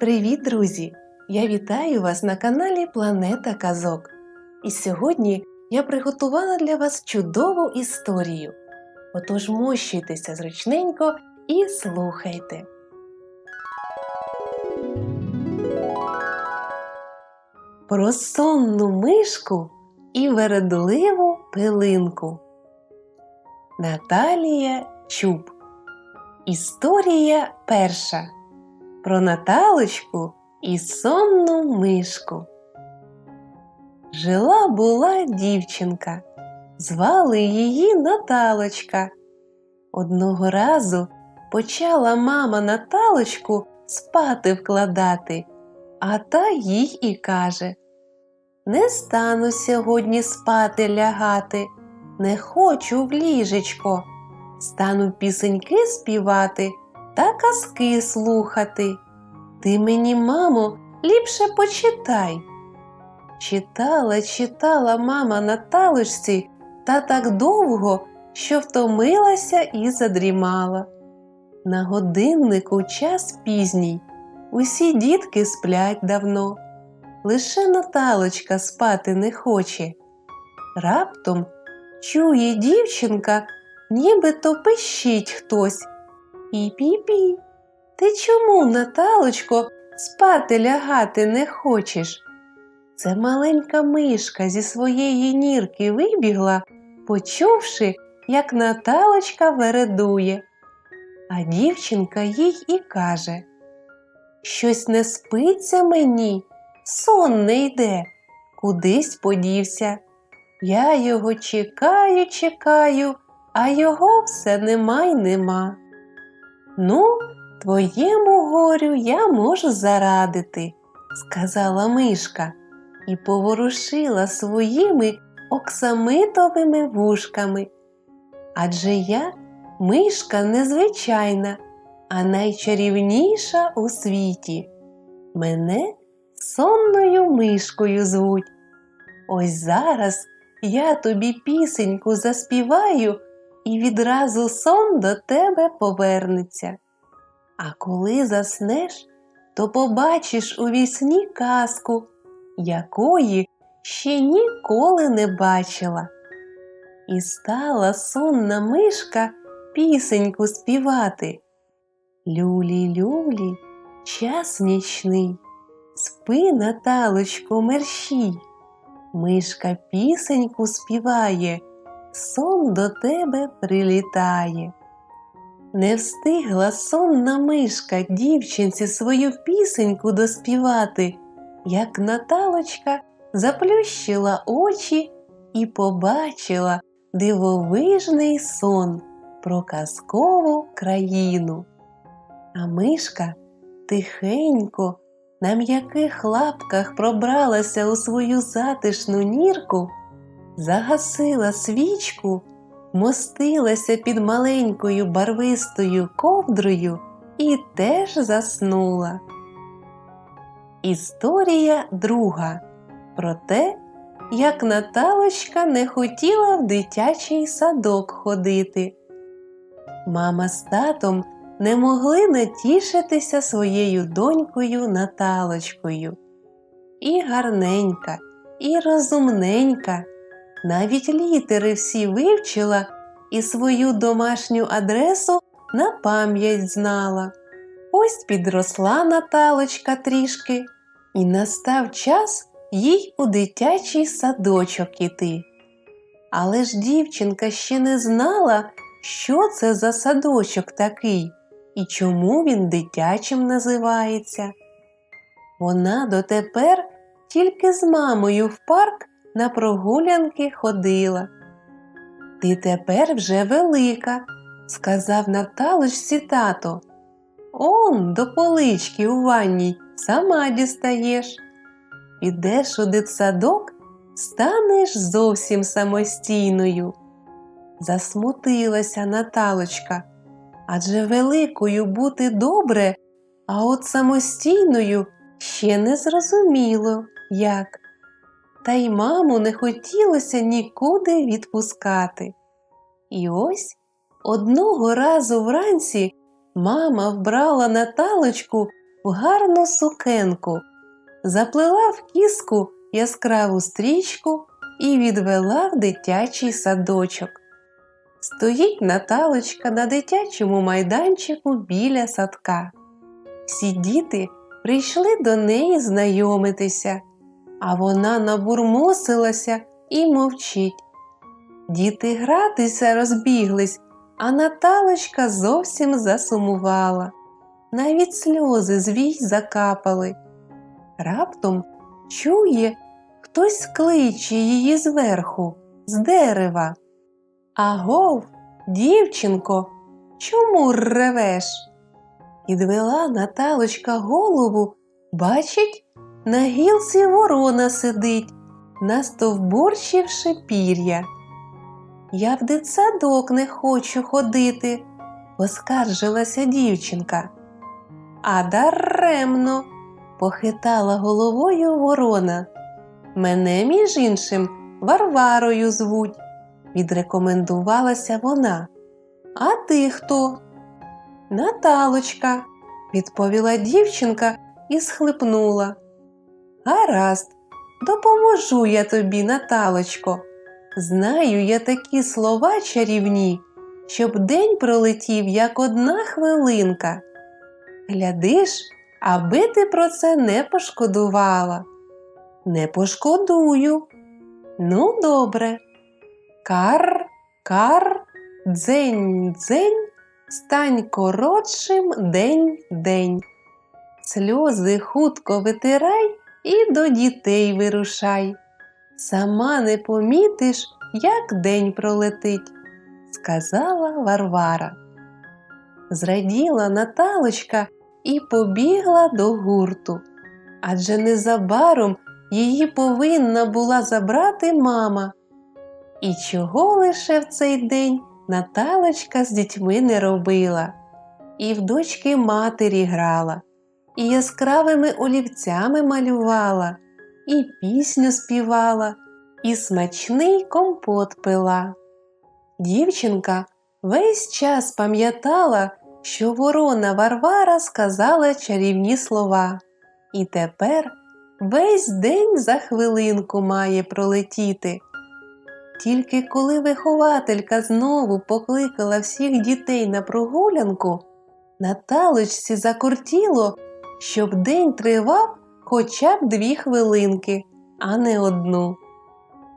Привіт, друзі! Я вітаю вас на каналі Планета Казок. І сьогодні я приготувала для вас чудову історію. Отож мощуйтеся зручненько і слухайте. Про сонну мишку і вередливу пилинку. Наталія Чуб. Історія перша. Про Наталочку і сонну мишку. Жила була дівчинка, звали її Наталочка. Одного разу почала мама Наталочку спати вкладати, а та їй і каже Не стану сьогодні спати лягати, не хочу в ліжечко, стану пісеньки співати та казки слухати. Ти мені, мамо, ліпше почитай. Читала, читала мама Наталочці та так довго, що втомилася і задрімала. На годиннику час пізній, усі дітки сплять давно, лише Наталочка спати не хоче. Раптом чує дівчинка, нібито пищить хтось. Пі-пі-пі. Ти чому, Наталочко, спати лягати не хочеш? Це маленька мишка зі своєї нірки вибігла, почувши, як Наталочка вередує. А дівчинка їй і каже Щось не спиться мені, сон не йде, кудись подівся. Я його чекаю, чекаю, а його все нема й нема. Ну, твоєму горю я можу зарадити, сказала мишка і поворушила своїми оксамитовими вушками. Адже я мишка незвичайна, а найчарівніша у світі. Мене сонною мишкою звуть. Ось зараз я тобі пісеньку заспіваю і відразу сон до тебе повернеться. А коли заснеш, то побачиш у вісні казку, якої ще ніколи не бачила. І стала сонна мишка пісеньку співати. Люлі, люлі, час нічний, спи, Наталочко, мерщій. Мишка пісеньку співає, сон до тебе прилітає. Не встигла сонна мишка дівчинці свою пісеньку доспівати, як Наталочка заплющила очі і побачила дивовижний сон про казкову країну. А мишка тихенько на м'яких лапках пробралася у свою затишну нірку, загасила свічку, мостилася під маленькою барвистою ковдрою і теж заснула. Історія друга про те, як Наталочка не хотіла в дитячий садок ходити. Мама з татом не могли натішитися своєю донькою Наталочкою. І гарненька, і розумненька, навіть літери всі вивчила і свою домашню адресу на пам'ять знала. Ось підросла Наталочка трішки, і настав час їй у дитячий садочок іти. Але ж дівчинка ще не знала, що це за садочок такий і чому він дитячим називається. Вона дотепер тільки з мамою в парк на прогулянки ходила. Ти тепер вже велика, сказав Наталочці тато. Он до полички у ванній сама дістаєш. Підеш у дитсадок, станеш зовсім самостійною. Засмутилася Наталочка, адже великою бути добре, а от самостійною ще не зрозуміло як. Та й маму не хотілося нікуди відпускати. І ось одного разу вранці мама вбрала Наталочку в гарну сукенку, заплела в кіску яскраву стрічку і відвела в дитячий садочок. Стоїть Наталочка на дитячому майданчику біля садка. Всі діти прийшли до неї знайомитися, а вона набурмосилася і мовчить. Діти гратися розбіглись, а Наталочка зовсім засумувала. Навіть сльози з вій закапали. Раптом чує, хтось кличе її зверху, з дерева. Агов, дівчинко, чому ревеш? Підвела Наталочка голову, бачить, на гілці ворона сидить, настовбурчивши пір'я. Я в дитсадок не хочу ходити, поскаржилася дівчинка. А даремно, похитала головою ворона. Мене, між іншим, Варварою звуть, відрекомендувалася вона. А ти хто? Наталочка, відповіла дівчинка і схлипнула. Гаразд, допоможу я тобі, Наталочко. Знаю я такі слова чарівні, щоб день пролетів, як одна хвилинка. Глядиш, аби ти про це не пошкодувала. Не пошкодую. Ну, добре. Кар, кар, дзень, дзень, стань коротшим день, день. Сльози хутко витирай і до дітей вирушай. Сама не помітиш, як день пролетить, сказала Варвара. Зраділа Наталочка і побігла до гурту, адже незабаром її повинна була забрати мама. І чого лише в цей день Наталочка з дітьми не робила, і в дочки матері грала, і яскравими олівцями малювала, і пісню співала, і смачний компот пила. Дівчинка весь час пам'ятала, що ворона Варвара сказала чарівні слова, і тепер весь день за хвилинку має пролетіти. Тільки коли вихователька знову покликала всіх дітей на прогулянку, Наталочці закортіло, щоб день тривав хоча б дві хвилинки, а не одну.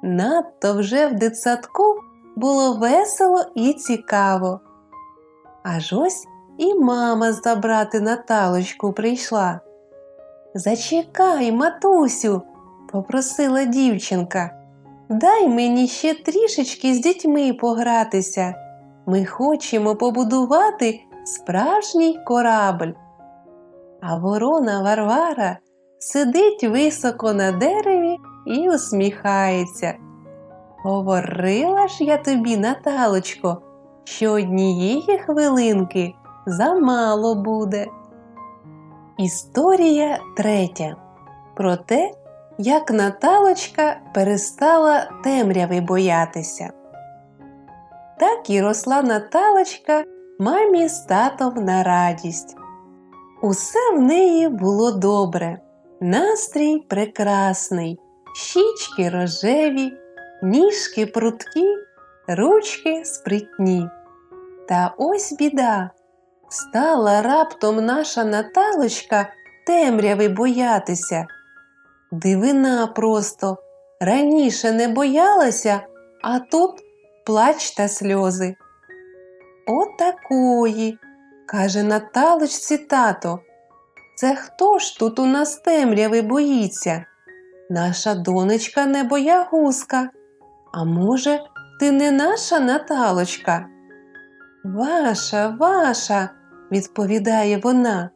Надто вже в дитсадку було весело і цікаво. Аж ось і мама забрати Наталочку прийшла. Зачекай, матусю, попросила дівчинка. Дай мені ще трішечки з дітьми погратися. Ми хочемо побудувати справжній корабль. А ворона Варвара сидить високо на дереві і усміхається. Говорила ж я тобі, Наталочко, що однієї хвилинки замало буде. Історія третя. Про те, як Наталочка перестала темряви боятися. Так і росла Наталочка мамі з татом на радість. Усе в неї було добре, настрій прекрасний, щічки рожеві, ніжки пруткі, ручки спритні. Та ось біда. Стала раптом наша Наталочка темряви боятися. Дивина просто раніше не боялася, а тут плач та сльози. Отакої, каже Наталочці тато. Це хто ж тут у нас темряви боїться? Наша донечка не боягузка. А може, ти не наша Наталочка? Ваша, ваша, відповідає вона.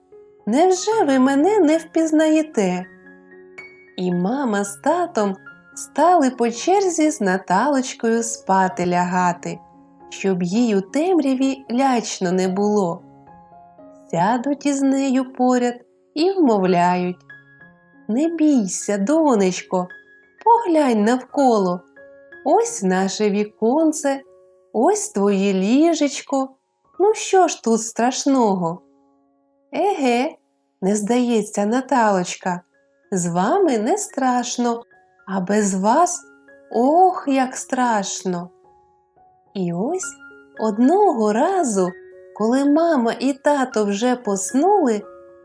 Невже ви мене не впізнаєте? І мама з татом стали по черзі з Наталочкою спати лягати, щоб їй у темряві лячно не було. Сядуть із нею поряд і вмовляють. Не бійся, донечко, поглянь навколо. Ось наше віконце, ось твоє ліжечко. Ну що ж тут страшного? Еге, не здається, Наталочка, з вами не страшно, а без вас ох, як страшно. І ось одного разу, коли мама і тато вже поснули,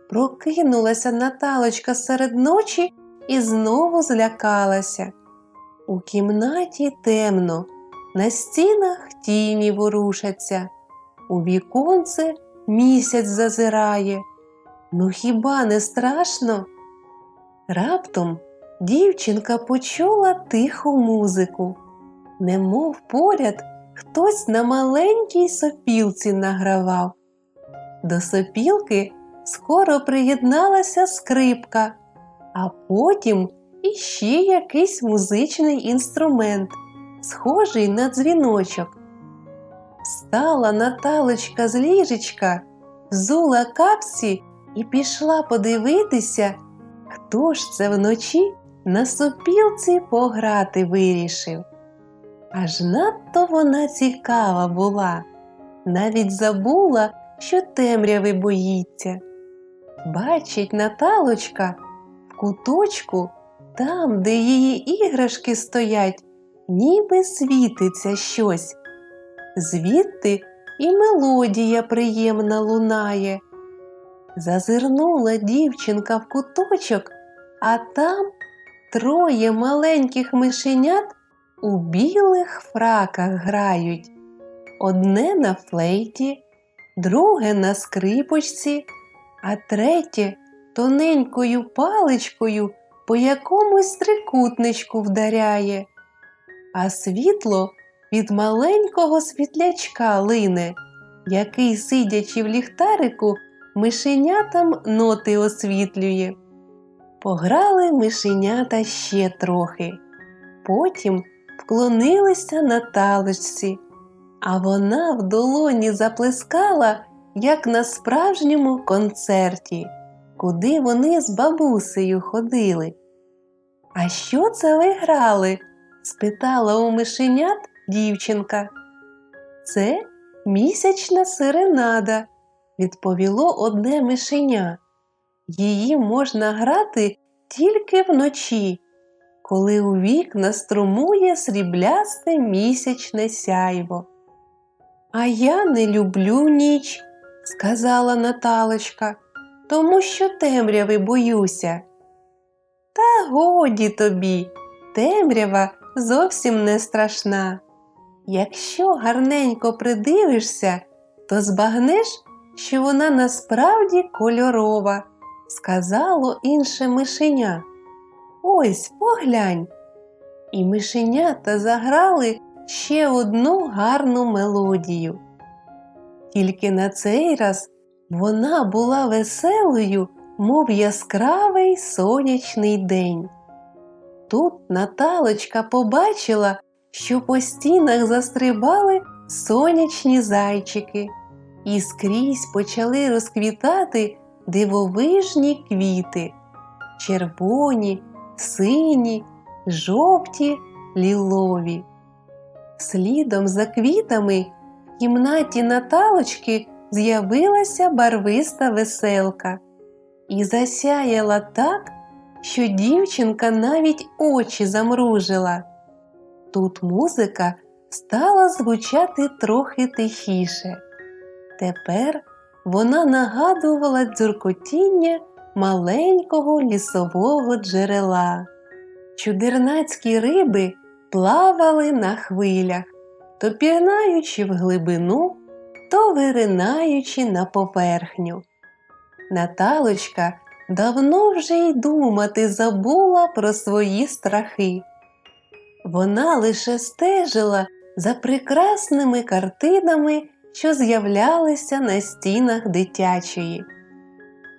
прокинулася Наталочка серед ночі і знову злякалася. У кімнаті темно, на стінах тіні ворушаться, у віконце місяць зазирає. Ну хіба не страшно? Раптом дівчинка почула тиху музику, немов поряд хтось на маленькій сопілці награвав. До сопілки скоро приєдналася скрипка, а потім іще якийсь музичний інструмент, схожий на дзвіночок. Встала Наталочка з ліжечка, взула капці і пішла подивитися, хто ж це вночі на сопілці пограти вирішив. Аж надто вона цікава була, навіть забула, що темряви боїться. Бачить Наталочка в куточку, там, де її іграшки стоять, ніби світиться щось. Звідти і мелодія приємна лунає. Зазирнула дівчинка в куточок, а там троє маленьких мишенят у білих фраках грають. Одне на флейті, друге на скрипочці, а третє тоненькою паличкою по якомусь трикутничку вдаряє, а світло від маленького світлячка лине, який, сидячи в ліхтарику, мишенятам ноти освітлює. Пограли мишенята ще трохи, потім вклонилися Наталочці, а вона в долоні заплескала, як на справжньому концерті, куди вони з бабусею ходили. А що це ви грали? спитала у мишенят дівчинка. Це місячна сиренада, відповіло одне мишеня. Її можна грати тільки вночі, коли у вікна струмує сріблясте місячне сяйво. А я не люблю ніч, сказала Наталочка, тому що темряви боюся. Та годі тобі, темрява зовсім не страшна. Якщо гарненько придивишся, то збагнеш, що вона насправді кольорова, сказало інше мишеня. Ось поглянь. І мишенята заграли ще одну гарну мелодію. Тільки на цей раз вона була веселою, мов яскравий сонячний день. Тут Наталочка побачила, що по стінах застрибали сонячні зайчики, і скрізь почали розквітати дивовижні квіти червоні, сині, жовті, лілові. Слідом за квітами в кімнаті Наталочки з'явилася барвиста веселка і засяяла так, що дівчинка навіть очі замружила. Тут музика стала звучати трохи тихіше. Тепер вона нагадувала дзюркотіння маленького лісового джерела. Чудернацькі риби плавали на хвилях, то пірнаючи в глибину, то виринаючи на поверхню. Наталочка давно вже й думати забула про свої страхи. Вона лише стежила за прекрасними картинами, що з'являлися на стінах дитячої.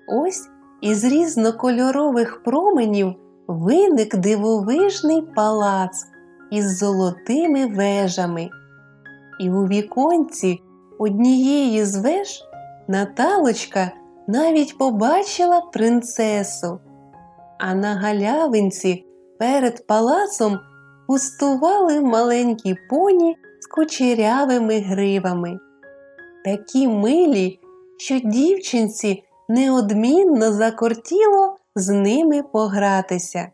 Ось із різнокольорових променів виник дивовижний палац із золотими вежами. І у віконці однієї з веж Наталочка навіть побачила принцесу, а на галявинці перед палацом пустували маленькі поні з кучерявими гривами. Такі милі, що дівчинці неодмінно закортіло з ними погратися.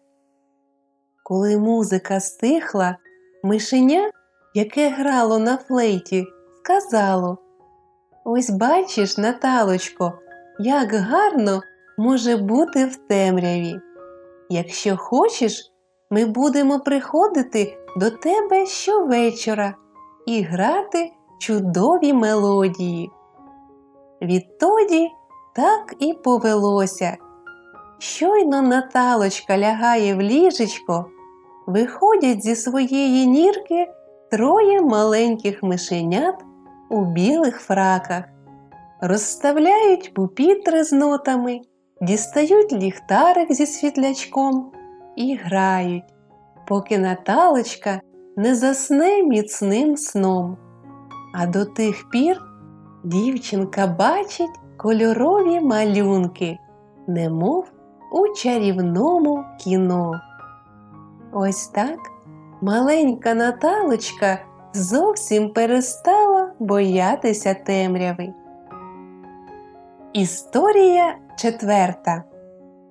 Коли музика стихла, мишеня, яке грало на флейті, сказало Ось бачиш, Наталочко, як гарно може бути в темряві. Якщо хочеш, ми будемо приходити до тебе щовечора і грати чудові мелодії. Відтоді так і повелося. Щойно Наталочка лягає в ліжечко, виходять зі своєї нірки троє маленьких мишенят у білих фраках, розставляють пупітри з нотами, дістають ліхтарик зі світлячком і грають, поки Наталочка не засне міцним сном. А до тих пір дівчинка бачить кольорові малюнки, немов у чарівному кіно. Ось так маленька Наталочка зовсім перестала боятися темряви. Історія четверта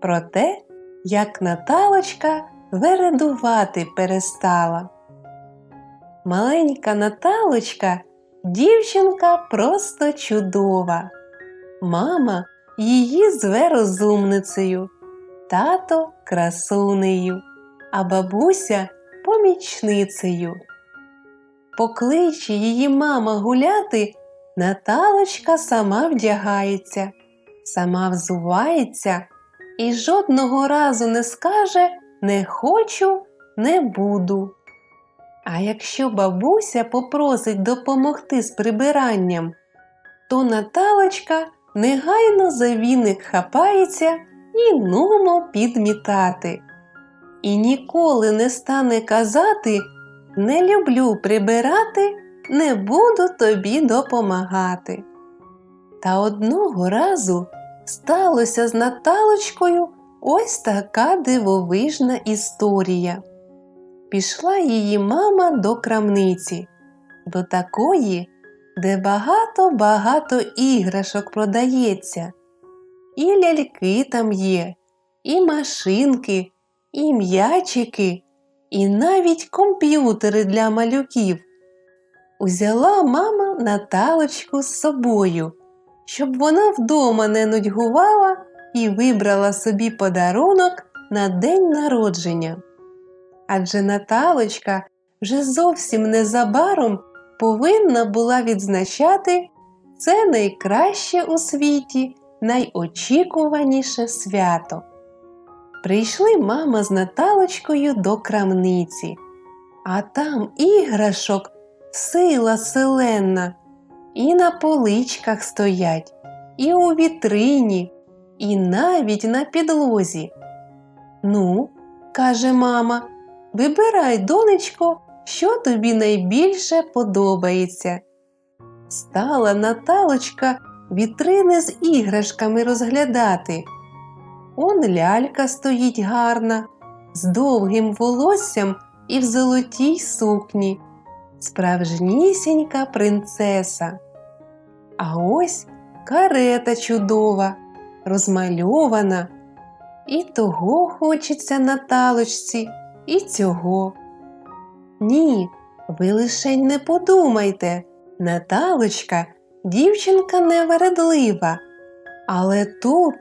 про те, як Наталочка вередувати перестала. Маленька Наталочка дівчинка просто чудова. Мама її зве розумницею, тато красунею, а бабуся помічницею. Покличе її мама гуляти, Наталочка сама вдягається, сама взувається і жодного разу не скаже не хочу, не буду. А якщо бабуся попросить допомогти з прибиранням, то Наталочка негайно за віник хапається і нумо підмітати. І ніколи не стане казати не люблю прибирати, не буду тобі допомагати. Та одного разу сталося з Наталочкою ось така дивовижна історія. Пішла її мама до крамниці, до такої, де багато-багато іграшок продається. І ляльки там є, і машинки, і м'ячики, і навіть комп'ютери для малюків. Узяла мама Наталочку з собою, щоб вона вдома не нудьгувала і вибрала собі подарунок на день народження. Адже Наталочка вже зовсім незабаром повинна була відзначати це найкраще у світі, найочікуваніше свято. Прийшли мама з Наталочкою до крамниці, а там іграшок сила селенна, і на поличках стоять, і у вітрині, і навіть на підлозі. Ну, каже мама, вибирай, донечко, що тобі найбільше подобається. Стала Наталочка вітрини з іграшками розглядати. Он лялька стоїть гарна, з довгим волоссям і в золотій сукні, справжнісінька принцеса. А ось карета чудова, розмальована. І того хочеться Наталочці, і цього. Ні, ви лишень не подумайте, Наталочка дівчинка невередлива, але тут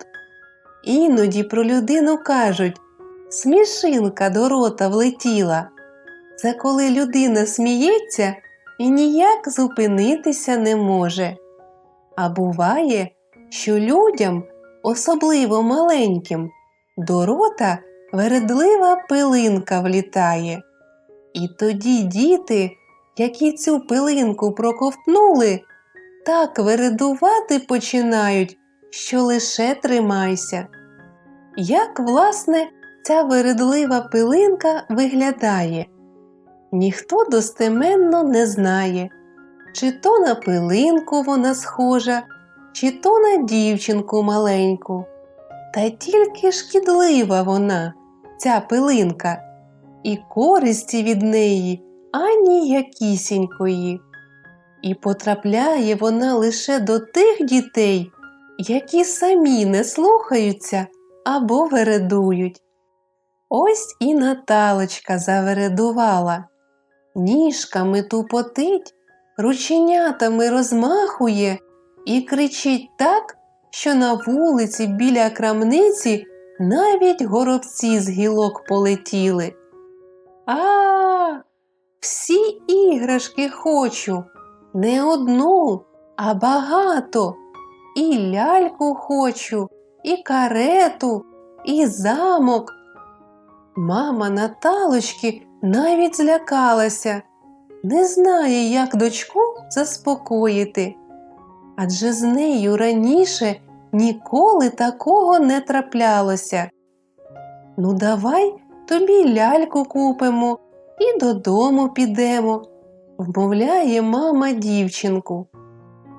іноді про людину кажуть смішинка до рота влетіла. Це коли людина сміється і ніяк зупинитися не може. А буває, що людям, особливо маленьким, до рота вередлива пилинка влітає. І тоді діти, які цю пилинку проковтнули, так вередувати починають, що лише тримайся. Як, власне, ця вередлива пилинка виглядає? Ніхто достеменно не знає, чи то на пилинку вона схожа, чи то на дівчинку маленьку. Та тільки шкідлива вона, ця пилинка, і користі від неї ані якісінької. І потрапляє вона лише до тих дітей, які самі не слухаються або вередують. Ось і Наталочка завередувала, ніжками тупотить, рученятами розмахує і кричить так, що на вулиці біля крамниці навіть горобці з гілок полетіли. А, всі іграшки хочу, не одну, а багато. І ляльку хочу, і карету, і замок. Мама Наталочки навіть злякалася, не знає, як дочку заспокоїти. Адже з нею раніше ніколи такого не траплялося. Ну, давай тобі ляльку купимо і додому підемо, вмовляє мама дівчинку.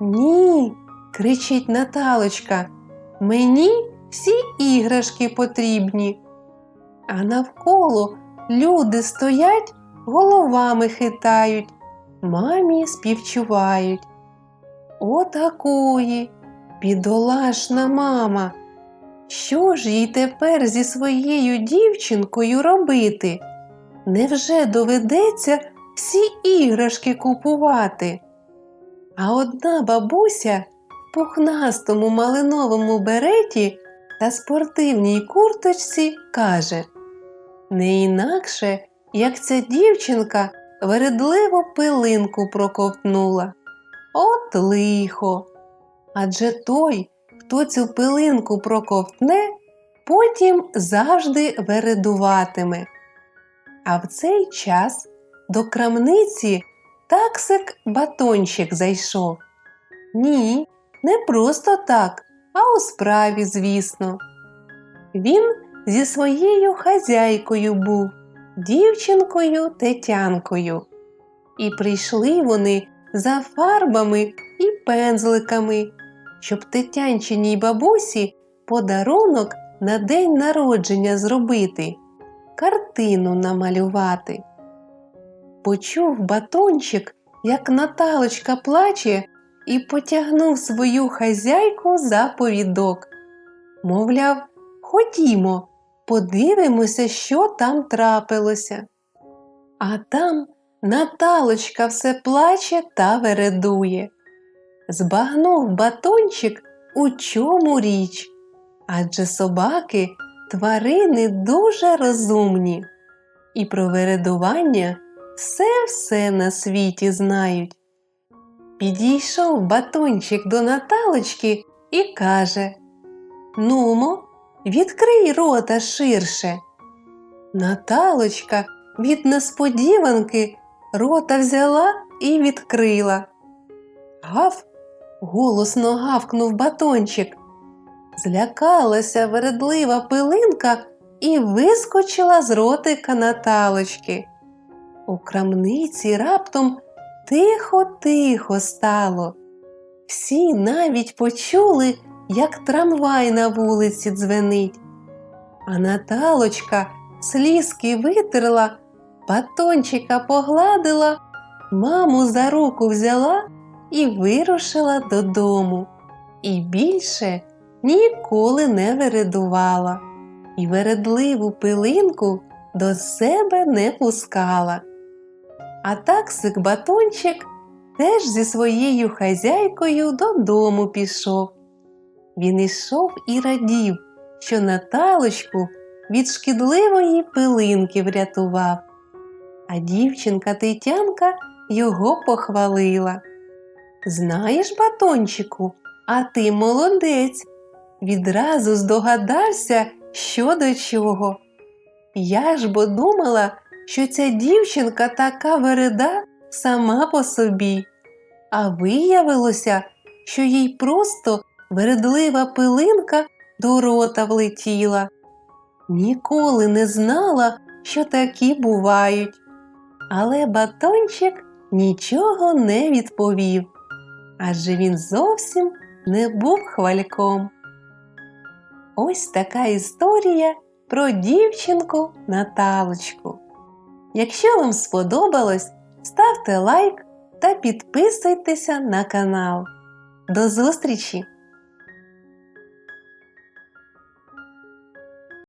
Ні, кричить Наталочка, мені всі іграшки потрібні. А навколо люди стоять, головами хитають, мамі співчувають. Отакої, бідолашна мама. Що ж їй тепер зі своєю дівчинкою робити? Невже доведеться всі іграшки купувати? А одна бабуся в пухнастому малиновому береті та спортивній курточці каже не інакше, як ця дівчинка вередливо пилинку проковтнула. От лихо. Адже той, хто цю пилинку проковтне, потім завжди вередуватиме. А в цей час до крамниці таксик батончик зайшов. Ні, не просто так, а у справі, звісно. Він зі своєю хазяйкою був, дівчинкою Тетянкою. І прийшли вони за фарбами і пензликами, щоб тетянчиній бабусі подарунок на день народження зробити, картину намалювати. Почув батончик, як Наталочка плаче, і потягнув свою хазяйку за повідок. Мовляв, ходімо, подивимося, що там трапилося. А там Наталочка все плаче та вередує. Збагнув батончик, у чому річ, адже собаки тварини дуже розумні, і про вередування все-все на світі знають. Підійшов батончик до Наталочки і каже Нумо, відкрий рота ширше. Наталочка від несподіванки рота взяла і відкрила. Гав, голосно гавкнув батончик. Злякалася вередлива пилинка і вискочила з ротика Наталочки. У крамниці раптом тихо-тихо стало. Всі навіть почули, як трамвай на вулиці дзвенить. А Наталочка слізки витерла, батончика погладила, маму за руку взяла і вирушила додому. І більше ніколи не вередувала, і вередливу пилинку до себе не пускала. А таксик батончик теж зі своєю хазяйкою додому пішов. Він ішов і радів, що Наталочку від шкідливої пилинки врятував. А дівчинка Тетянка його похвалила. Знаєш, батончику, а ти молодець. Відразу здогадався, що до чого. Я ж бо думала, що ця дівчинка така вереда сама по собі, а виявилося, що їй просто вередлива пилинка до рота влетіла. Ніколи не знала, що такі бувають. Але батончик нічого не відповів, адже він зовсім не був хвальком. Ось така історія про дівчинку Наталочку. Якщо вам сподобалось, ставте лайк та підписуйтеся на канал. До зустрічі!